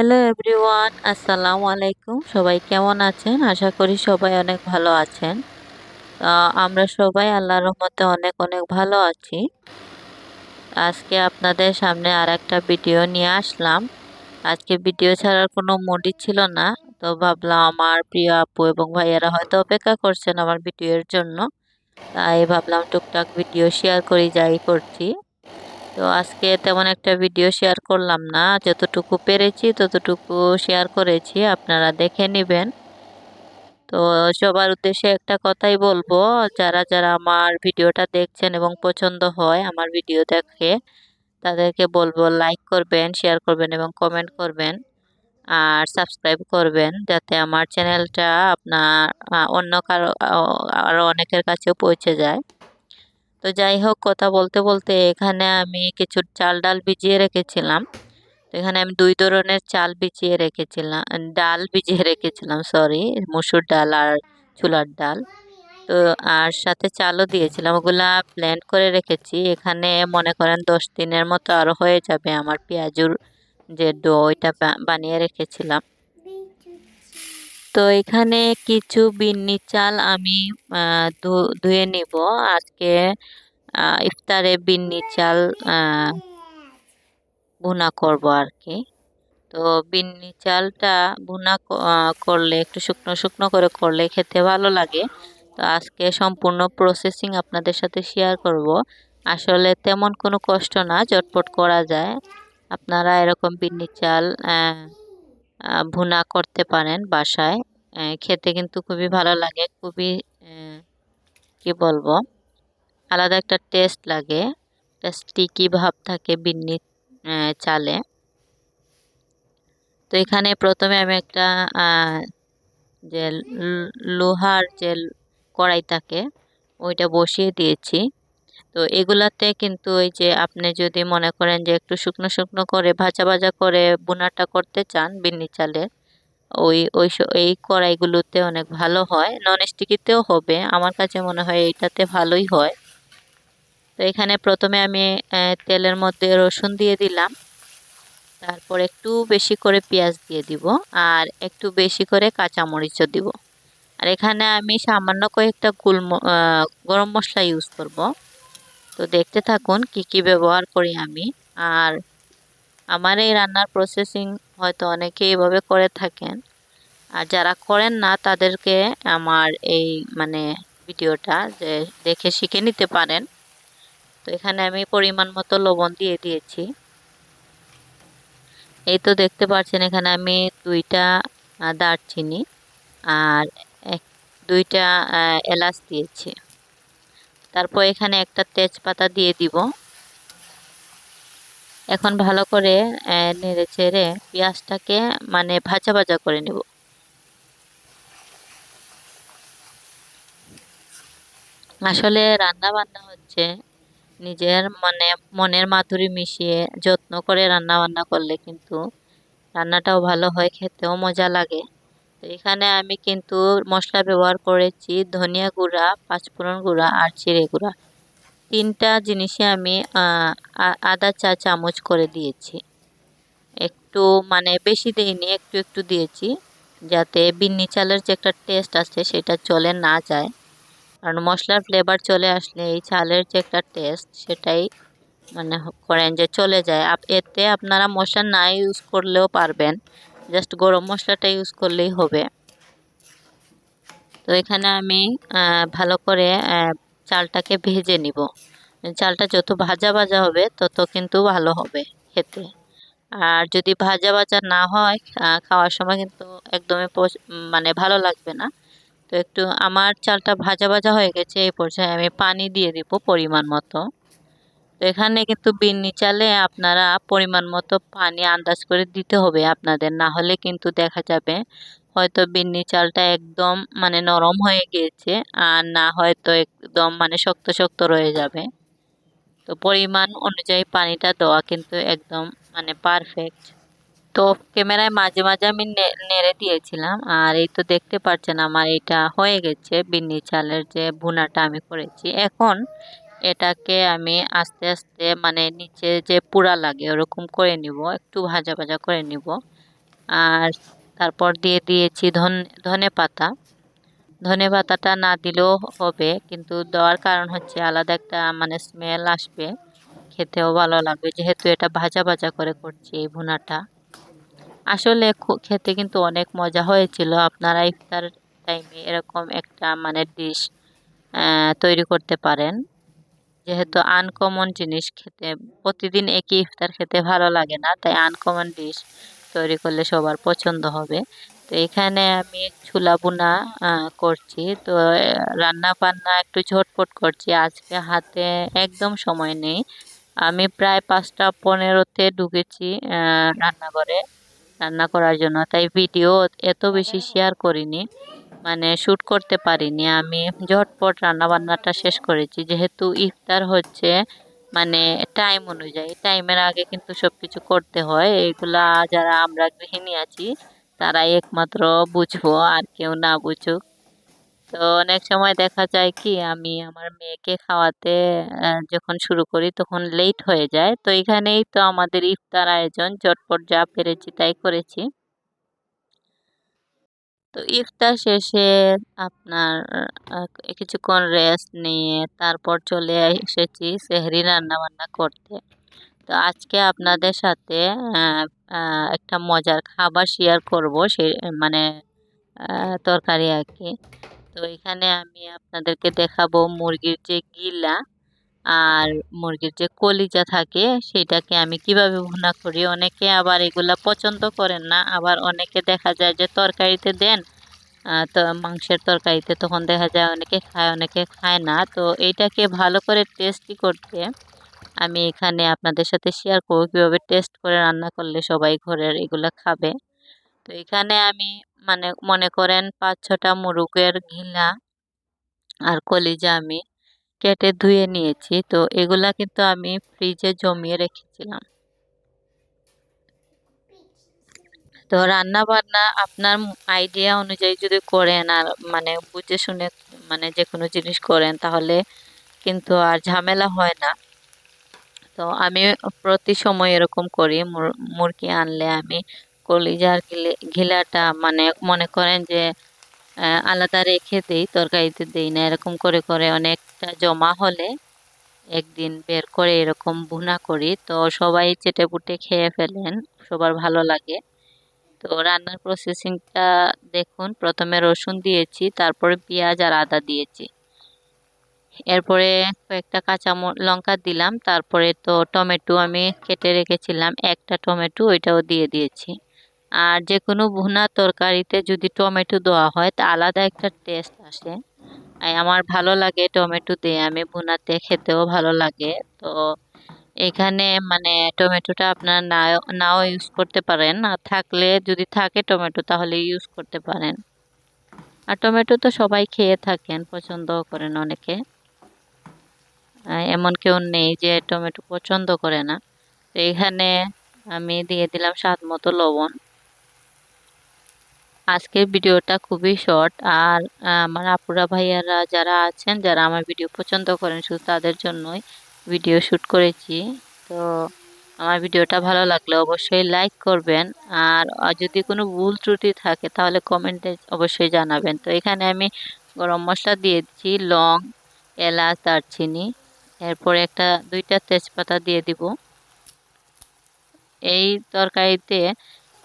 Hello everyone, আসসালামু আলাইকুম। সবাই কেমন আছেন? আশা করি সবাই অনেক ভালো আছেন। আমরা সবাই আল্লাহর রহমতে অনেক অনেক ভালো আছি। আজকে আপনাদের সামনে আর একটা ভিডিও নিয়ে আসলাম। আজকে ভিডিও ছাড়ার কোনো মুডই ছিল না, তো ভাবলাম আমার প্রিয় আপু এবং ভাইয়ারা হয়তো অপেক্ষা করছেন আমার ভিডিওর জন্য। তাই ভাবলাম টুকটাক ভিডিও শেয়ার করি, যাই করছি। তো আজকে তেমন একটা ভিডিও শেয়ার করলাম না। যতটুকু পেরেছি, ততটুকু শেয়ার করেছি। আপনারা দেখে নেবেন। তো সবার উদ্দেশ্যে একটা কথাই বলব, যারা যারা আমার ভিডিওটা দেখছেন এবং পছন্দ হয় আমার ভিডিও দেখে, তাদেরকে বলব লাইক করবেন শেয়ার করবেন এবং কমেন্ট করবেন। আর সাবস্ক্রাইব করবেন, যাতে আমার চ্যানেলটা আপনার অন্য কারও আরও অনেকের কাছেও পৌঁছে যায়। তো যাই হোক, কথা বলতে বলতে এখানে আমি কিছু চাল ডাল ভিজিয়ে রেখেছিলাম। তো এখানে আমি দুই ধরনের চাল ভিজিয়ে রেখেছিলাম, ডাল ভিজিয়ে রেখেছিলাম সরি মুসুর ডাল আর ছোলার ডাল। তো আর সাথে চালও দিয়েছিলাম, ওগুলা ব্লেন্ড করে রেখেছি। এখানে মনে করেন দশ দিনের মতো আরও হয়ে যাবে আমার পেঁয়াজুর যে ডো, ওইটা বানিয়ে রেখেছিলাম। তো এখানে কিছু বিন্নি চাল আমি ধুয়ে নিব। আজকে ইফতারে বিন্নি চাল ভুনা করব আর কি তো বিন্নি চালটা ভুনা করলে, একটু শুকনো শুকনো করে করলে খেতে ভালো লাগে। তো আজকে সম্পূর্ণ প্রসেসিং আপনাদের সাথে শেয়ার করব। আসলে তেমন কোনো কষ্ট না, চটপট করা যায়। আপনারা এরকম বিন্নি চাল ভুনা করতে পারেন বাসায়। খেতে কিন্তু খুবই ভালো লাগে, খুবই কি বলব, আলাদা একটা টেস্ট লাগে একটা স্টিকি ভাব থাকে বিন্নি চালে। তো এখানে প্রথমে আমি একটা যে লোহার যে কড়াই থাকে, ওইটা বসিয়ে দিয়েছি। তো এগুলাতে কিন্তু ওই যে আপনি যদি মনে করেন যে একটু শুকনো শুকনো করে ভাজা ভাজা করে বোনাটা করতে চান বিন্নি চালের ওই ওই এই কড়াইগুলোতে অনেক ভালো হয়। নন স্টিকিতেও হবে আমার কাছে মনে হয় এইটাতে ভালোই হয়। তো এখানে প্রথমে আমি তেলের মধ্যে রসুন দিয়ে দিলাম। তারপর একটু বেশি করে পেঁয়াজ দিয়ে দিব আর একটু বেশি করে কাঁচামরিচও দিব। আর এখানে আমি সামান্য কয়েকটা আহ, গরম মশলা ইউজ করব। তো দেখতে থাকুন কি কি ব্যবহার করি আমি। আর আমার এই রান্নার প্রসেসিং হয়তো অনেকে এইভাবে করে থাকেন। আর যারা করেন না, তাদেরকে আমার এই মানে ভিডিওটা যে দেখে শিখে নিতে পারেন। তো এখানে আমি পরিমাণ মতো লবণ দিয়ে দিয়েছি। এই তো দেখতে পাচ্ছেন, এখানে আমি দুইটা দারচিনি আর এক, দুইটা এলাচ দিয়েছি। তারপর এখানে একটা তেজপাতা দিয়ে দিব। এখন ভালো করে নেড়ে চেড়ে পেঁয়াজটাকে মানে ভাজা ভাজা করে নেব। আসলে রান্না বান্না হচ্ছে নিজের মানে মনের মাধুরী মিশিয়ে যত্ন করে রান্না বান্না করলে কিন্তু রান্নাটাও ভালো হয়, খেতেও মজা লাগে। এখানে আমি কিন্তু মশলা ব্যবহার করেছি ধনিয়া গুঁড়া, পাঁচফোড়ন গুঁড়া আর জিরে গুঁড়া। তিনটা জিনিসে আমি আদা চা চামচ করে দিয়েছি। একটু মানে বেশি দিইনি, একটু একটু দিয়েছি যাতে বিন্নি চালের যে একটা টেস্ট আছে সেটা চলে না যায়। কারণ মশলার ফ্লেভার চলে আসলে এই চালের যে একটা টেস্ট সেটাই মানে করেন যে চলে যায়। এতে আপনারা মশলা না ইউজ করলেও পারবেন। জাস্ট গরম মশলাটা ইউজ করলেই হবে। তো এখানে আমি ভালো করে চালটাকে ভেজে নিব। চালটা যত ভাজা ভাজা হবে, তত কিন্তু ভালো হবে খেতে। আর যদি ভাজা ভাজা না হয় খাওয়ার সময় কিন্তু একদমই মানে ভালো লাগবে না। তো একটু, আমার চালটা ভাজা ভাজা হয়ে গেছে, এই পর্যায়ে আমি পানি দিয়ে দিব পরিমাণ মতো। এখানে কিন্তু বিন্নি চালে আপনারা পরিমাণ মতো পানি আন্দাজ করে দিতে হবে আপনাদের। না হলে কিন্তু দেখা যাবে হয়তো বিন্নি চালটা একদম মানে নরম হয়ে গিয়েছে আর না হয়তো একদম মানে শক্ত শক্ত রয়ে যাবে। তো পরিমাণ অনুযায়ী পানিটা দেওয়া কিন্তু একদম মানে পারফেক্ট তো ক্যামেরায় মাঝে মাঝে আমি নেড়ে দিয়েছিলাম আর এই তো দেখতে পাচ্ছেন আমার এটা হয়ে গেছে বিন্নি চালের যে ভুনাটা আমি করেছি। এখন এটাকে আমি আস্তে আস্তে মানে নিচে যে পুরা লাগে ওরকম করে নিব, একটু ভাজা ভাজা করে নিব। আর তারপর দিয়ে দিয়েছি ধন, ধনে পাতা। ধনে পাতাটা না দিলেও হবে, কিন্তু দেওয়ার কারণ হচ্ছে আলাদা একটা মানে স্মেল আসবে। খেতেও ভালো লাগবে, যেহেতু এটা ভাজা ভাজা করে করছি এই ভুনাটা। আসলে খেতে কিন্তু অনেক মজা হয়েছিল। আপনারা ইফতার টাইমে এরকম একটা মানে ডিশ তৈরি করতে পারেন। যেহেতু আনকমন জিনিস খেতে, প্রতিদিন একই ইফতার খেতে ভালো লাগে না, তাই আনকমন ডিশ তৈরি করলে সবার পছন্দ হবে। তো এখানে আমি ছুলা বুনা করছি। তো রান্না বান্না একটু ঝটপট করছি। আজকে হাতে একদম সময় নেই। আমি প্রায় পাঁচটা পনেরোতে ঢুকেছি রান্নাঘরে। রান্না করার জন্য, তাই ভিডিও এত বেশি শেয়ার করিনি। মানে শ্যুট করতে পারিনি। আমি ঝটপট রান্নাবান্নাটা শেষ করেছি। যেহেতু ইফতার হচ্ছে মানে টাইম অনুযায়ী টাইমের আগে কিন্তু সব কিছু করতে হয়। এগুলা যারা আমরা গৃহিণী আছি তারা একমাত্র বুঝব, আর কেউ না বুঝুক। তো অনেক সময় দেখা যায় কি, আমি আমার মেয়েকে খাওয়াতে যখন শুরু করি তখন লেট হয়ে যায়। তো এখানেই তো আমাদের ইফতার আয়োজন। চটপট যা পেরেছি তাই করেছি। তো ইফতার শেষে আপনার কিছুক্ষণ রেস্ট নিয়ে তারপর চলে এসেছি সেহরি রান্না বান্না করতে। তো আজকে আপনাদের সাথে একটা মজার খাবার শেয়ার করব সে মানে তরকারি আর কি। তো এখানে আমি আপনাদেরকে দেখাবো মুরগির যে গিলা। আর মুরগির যে কলিজা থাকে, সেটাকে আমি কীভাবে ভুনা করি? অনেকে আবার এগুলা পছন্দ করেন না। আবার অনেকে দেখা যায় যে তরকারিতে দেন তো মাংসের তরকারিতে তখন দেখা যায় অনেকে খায় অনেকে খায় না। তো এইটাকে ভালো করে টেস্টি করতে আমি এখানে আপনাদের সাথে শেয়ার করব কীভাবে টেস্ট করে রান্না করলে সবাই ঘরের এগুলো খাবে। তো এখানে আমি মানে মনে করেন পাঁচ ছটা মুরগের ঘিলা আর কলিজা আমি কেটে ধুয়ে নিয়েছি। তো এগুলা কিন্তু আমি ফ্রিজে জমিয়ে রেখেছিলাম। তো রান্না বান্না আপনার আইডিয়া অনুযায়ী যদি করেন আর মানে বুঝে শুনে মানে যে কোনো জিনিস করেন তাহলে কিন্তু আর ঝামেলা হয় না। তো আমি প্রতি সময় এরকম করি। মুরগি আনলে আমি কলিজার ঘিলাটা মানে মনে করেন যে আলাদা রেখে দেই, তরকারিতে দেই না, এরকম করে করে অনেকটা জমা হলে একদিন বের করে এরকম ভুনা করি। তো সবাই চেটে পুটে খেয়ে ফেলেন, সবার ভালো লাগে। তো রান্নার প্রসেসিংটা দেখুন, প্রথমে রসুন দিয়েছি, তারপরে পেঁয়াজ আর আদা দিয়েছি। এরপরে কয়েকটা কাঁচা লঙ্কা দিলাম, তারপরে তো টমেটো আমি কেটে রেখেছিলাম, একটা টমেটো ওইটাও দিয়ে দিয়েছি। আর যে কোনো ভুনা তরকারিতে যদি টমেটো দেওয়া হয়, তা আলাদা একটা টেস্ট আসে। আমার ভালো লাগে টমেটো দিয়ে। আমি ভুনাতে খেতেও ভালো লাগে। তো এখানে মানে টমেটোটা আপনার না নাও ইউজ করতে পারেন। আর থাকলে যদি থাকে টমেটো, তাহলে ইউজ করতে পারেন। আর টমেটো তো সবাই খেয়ে থাকেন, পছন্দও করেন অনেকে। এমন কেউ নেই যে টমেটো পছন্দ করে না। তো এখানে আমি দিয়ে দিলাম স্বাদ মতো লবণ। আজকের ভিডিওটা খুবই শর্ট আর আমার আপুরা ভাইয়ারা যারা আছেন, যারা আমার ভিডিও পছন্দ করেন, শুধু তাদের জন্যই ভিডিও শ্যুট করেছি। তো আমার ভিডিওটা ভালো লাগলে অবশ্যই লাইক করবেন। আর যদি কোনো ভুল ত্রুটি থাকে, তাহলে কমেন্টে অবশ্যই জানাবেন। তো এখানে আমি গরম মশলা দিয়েছি লং, এলাচ, দারচিনি। এরপরে একটা, দুইটা তেজপাতা দিয়ে দিব। এই তরকারিতে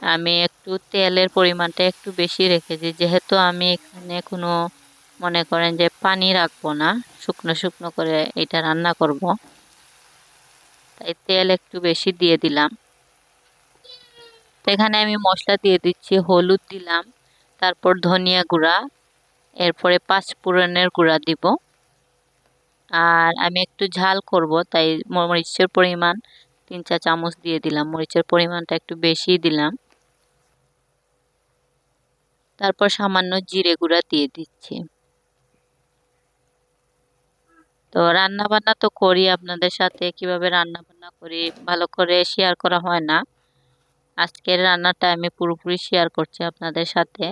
আমি একটু তেলের পরিমাণটা একটু বেশি রেখেছি। যেহেতু আমি এখানে কোনো মনে করেন যে পানি রাখব না, শুকনো শুকনো করে এটা রান্না করব। তাই তেল একটু বেশি দিয়ে দিলাম। এখানে আমি মশলা দিয়ে দিচ্ছি, হলুদ দিলাম, তারপর ধনিয়া গুঁড়া, এরপরে পাঁচ পুরানের গুঁড়া দিব। আর আমি একটু ঝাল করব, তাই মরিচের পরিমাণ তিন চা চামচ দিয়ে দিলাম। মরিচের পরিমাণটা একটু বেশি দিলাম। তারপর সামান্য জিরে গুঁড়া দিয়ে দিচ্ছি। তো রান্না বান্না তো করি, আপনাদের সাথে কীভাবে রান্না বান্না করি ভালো করে শেয়ার করা হয় না। আজকের রান্নাটা আমি পুরোপুরি শেয়ার করছি আপনাদের সাথে।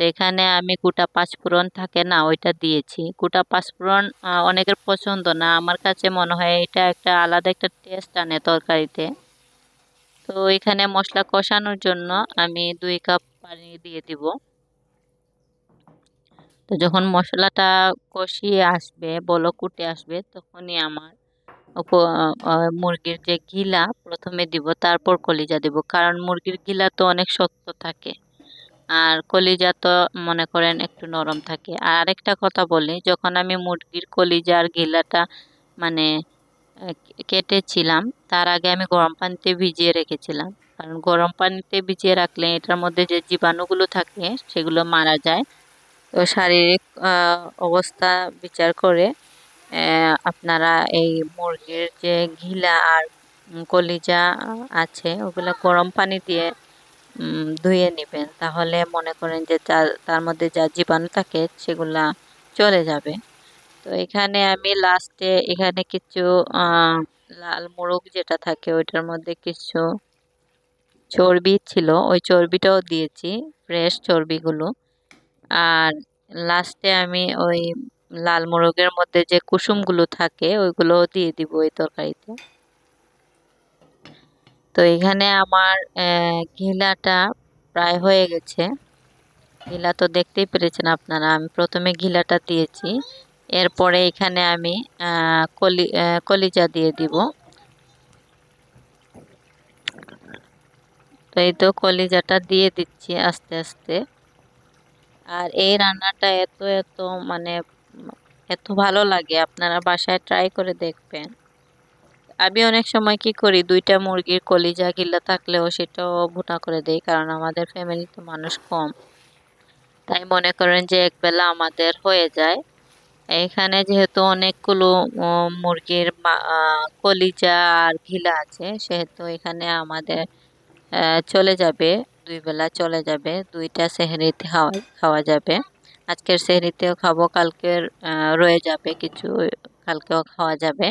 তো এখানে আমি গোটা পাঁচফোড়ন থাকে না, ওইটা দিয়েছি। গোটা পাঁচফোড়ন অনেকের পছন্দ না। আমার কাছে মনে হয় এটা একটা আলাদা একটা টেস্ট আনে তরকারিতে। তো এখানে মশলা কষানোর জন্য আমি দুই কাপ পানি দিয়ে দিব। তো যখন মশলাটা কষিয়ে আসবে, বলক উঠে আসবে, তখনই আমার মুরগির যে গিলা প্রথমে দিব, তারপর কলিজা দিব। কারণ মুরগির গিলা তো অনেক শক্ত থাকে। আর কলিজা তো মনে করেন একটু নরম থাকে। আর আরেকটা কথা বলি, যখন আমি মুরগির কলিজার গিলাটা মানে কেটেছিলাম, তার আগে আমি গরম পানিতে ভিজিয়ে রেখেছিলাম। কারণ গরম পানিতে ভিজিয়ে রাখলে এটার মধ্যে যে জীবাণুগুলো থাকে, সেগুলো মারা যায়। তো শারীরিক অবস্থা বিচার করে আপনারা এই মুরগির যে ঘিলা আর কলিজা আছে, ওগুলো গরম পানি দিয়ে ধুয়ে নেবেন। তাহলে মনে করেন যে তার মধ্যে যা জীবাণু থাকে সেগুলা চলে যাবে। তো এখানে আমি লাস্টে এখানে কিছু লাল মোরগ যেটা থাকে ওইটার মধ্যে কিছু চর্বি ছিল। ওই চর্বিটাও দিয়েছি ফ্রেশ চর্বিগুলো। আর লাস্টে আমি ওই লাল মোরগের মধ্যে যে কুসুমগুলো থাকে ওইগুলোও দিয়ে দিব ওই তরকারিতে। তো এখানে আমার ঘিলাটা প্রায় হয়ে গেছে। ঘিলা তো দেখতেই পেরেছেন আপনারা, আমি প্রথমে ঘিলাটা দিয়েছি। এরপরে এখানে আমি কলি কলিজা দিয়ে দিব। তো এই তো কলিজাটা দিয়ে দিচ্ছি আস্তে আস্তে। আর এই রান্নাটা এত এত মানে এত ভালো লাগে, আপনারা বাসায় ট্রাই করে দেখবেন। আমি অনেক সময় কি করি, দুইটা মুরগির কলিজা গিল্লা থাকলেও সেটাও ভুনা করে দেই, কারণ আমাদের ফ্যামিলিতে মানুষ কম। তাই মনে করেন যে একবেলা আমাদের হয়ে যায়। এখানে যেহেতু অনেকগুলো মুরগির কলিজা আর ঘিলা আছে, সেহেতু এখানে আমাদের চলে যাবে, দুই বেলা চলে যাবে, দুইটা সেহরিতে খাওয়া খাওয়া যাবে। আজকের সেহরিতেও খাব, কালকের রয়ে যাবে কিছু, কালকেও খাওয়া যাবে।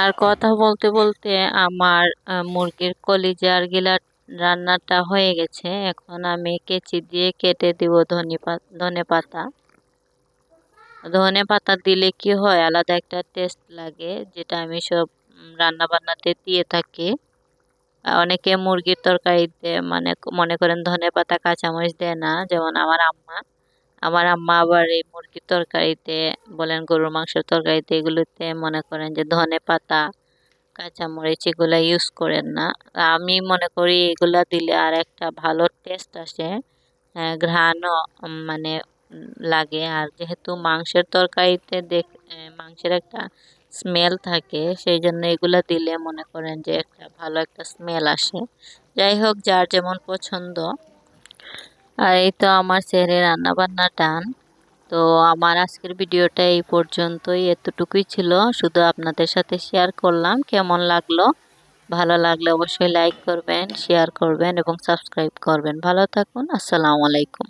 আর কথা বলতে বলতে আমার মুরগির কলিজার গিলা রান্নাটা হয়ে গেছে। এখন আমি কেচি দিয়ে কেটে দিব ধনে পাতা। ধনে পাতা দিলে কি হয়, আলাদা একটা টেস্ট লাগে, যেটা আমি সব রান্না বান্নাতে দিয়ে থাকি। অনেকে মুরগির তরকারিতে মানে মনে করেন ধনে পাতা কাঁচামরিচ দেয় না, যেমন আমার আম্মা। আমার আম্মা আবার এই মুরগির তরকারিতে বলেন গরুর মাংসের তরকারিতে এগুলোতে মনে করেন যে ধনে পাতা, কাঁচামরিচ এগুলো ইউজ করেন না। আমি মনে করি এগুলা দিলে আর একটা ভালো টেস্ট আসে ঘ্রাণও মানে লাগে। আর যেহেতু মাংসের তরকারিতে দেখ মাংসের একটা স্মেল থাকে, সেই জন্য এগুলো দিলে মনে করেন যে একটা ভালো একটা স্মেল আসে। যাই হোক, যার যেমন পছন্দ আর এই তো আমার রান্না বান্না টান তো আমার আজকের ভিডিওটা এই পর্যন্তই। এতটুকুই ছিল। শুধু আপনাদের সাথে শেয়ার করলাম। কেমন লাগল? ভালো লাগলে অবশ্যই লাইক করবেন শেয়ার করবেন এবং সাবস্ক্রাইব করবেন। ভালো থাকুন। আসসালামু আলাইকুম।